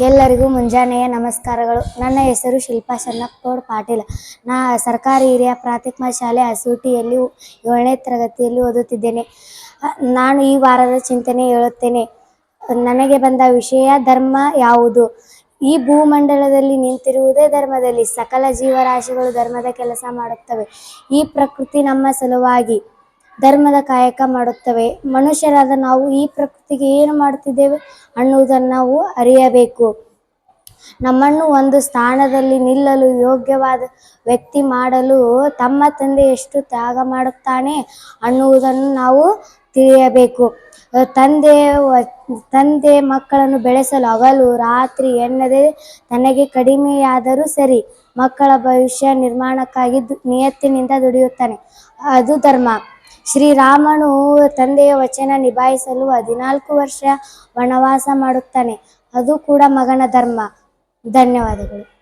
ಎಲ್ಲರಿಗೂ ಮುಂಜಾನೆಯ ನಮಸ್ಕಾರಗಳು. ನನ್ನ ಹೆಸರು ಶಿಲ್ಪಾ ಚನ್ನಪ್ಪಗೌಡ ಪಾಟೀಲ್. ನಾ ಸರ್ಕಾರಿ ಹಿರಿಯ ಪ್ರಾಥಮಿಕ ಶಾಲೆ ಹಸೂಟಿಯಲ್ಲಿ ಏಳನೇ ತರಗತಿಯಲ್ಲಿ ಓದುತ್ತಿದ್ದೇನೆ. ನಾನು ಈ ವಾರದ ಚಿಂತನೆ ಹೇಳುತ್ತೇನೆ. ನನಗೆ ಬಂದ ವಿಷಯ, ಧರ್ಮ ಯಾವುದು? ಈ ಭೂಮಂಡಲದಲ್ಲಿ ನಿಂತಿರುವುದೇ ಧರ್ಮದಲ್ಲಿ. ಸಕಲ ಜೀವರಾಶಿಗಳು ಧರ್ಮದ ಕೆಲಸ ಮಾಡುತ್ತವೆ. ಈ ಪ್ರಕೃತಿ ನಮ್ಮ ಸಲುವಾಗಿ. ಧರ್ಮದ ಕಾಯಕ ಮಾಡುತ್ತವೆ. ಮನುಷ್ಯರಾದ ನಾವು ಈ ಪ್ರಕೃತಿಗೆ ಏನು ಮಾಡುತ್ತಿದ್ದೇವೆ ಅನ್ನುವುದನ್ನು ನಾವು ಅರಿಯಬೇಕು. ನಮ್ಮನ್ನು ಒಂದು ಸ್ಥಾನದಲ್ಲಿ ನಿಲ್ಲಲು ಯೋಗ್ಯವಾದ ವ್ಯಕ್ತಿ ಮಾಡಲು ತಮ್ಮ ತಂದೆ ಎಷ್ಟು ತ್ಯಾಗ ಮಾಡುತ್ತಾನೆ ಅನ್ನುವುದನ್ನು ನಾವು ತಿಳಿಯಬೇಕು. ತಂದೆ ತಂದೆ ಮಕ್ಕಳನ್ನು ಬೆಳೆಸಲು ಹಗಲು, ರಾತ್ರಿ ಎನ್ನದೆ ತನಗೆ ಕಡಿಮೆಯಾದರೂ ಸರಿ ಮಕ್ಕಳ ಭವಿಷ್ಯ ನಿರ್ಮಾಣಕ್ಕಾಗಿ ನಿಯತ್ತಿನಿಂದ ದುಡಿಯುತ್ತಾನೆ. ಅದು ಧರ್ಮ. ಶ್ರೀರಾಮನು ತಂದೆಯ ವಚನ ನಿಭಾಯಿಸಲು ಹದಿನಾಲ್ಕು ವರ್ಷ ವನವಾಸ ಮಾಡುತ್ತಾನೆ. ಅದು ಕೂಡ ಮಗನ ಧರ್ಮ. ಧನ್ಯವಾದಗಳು.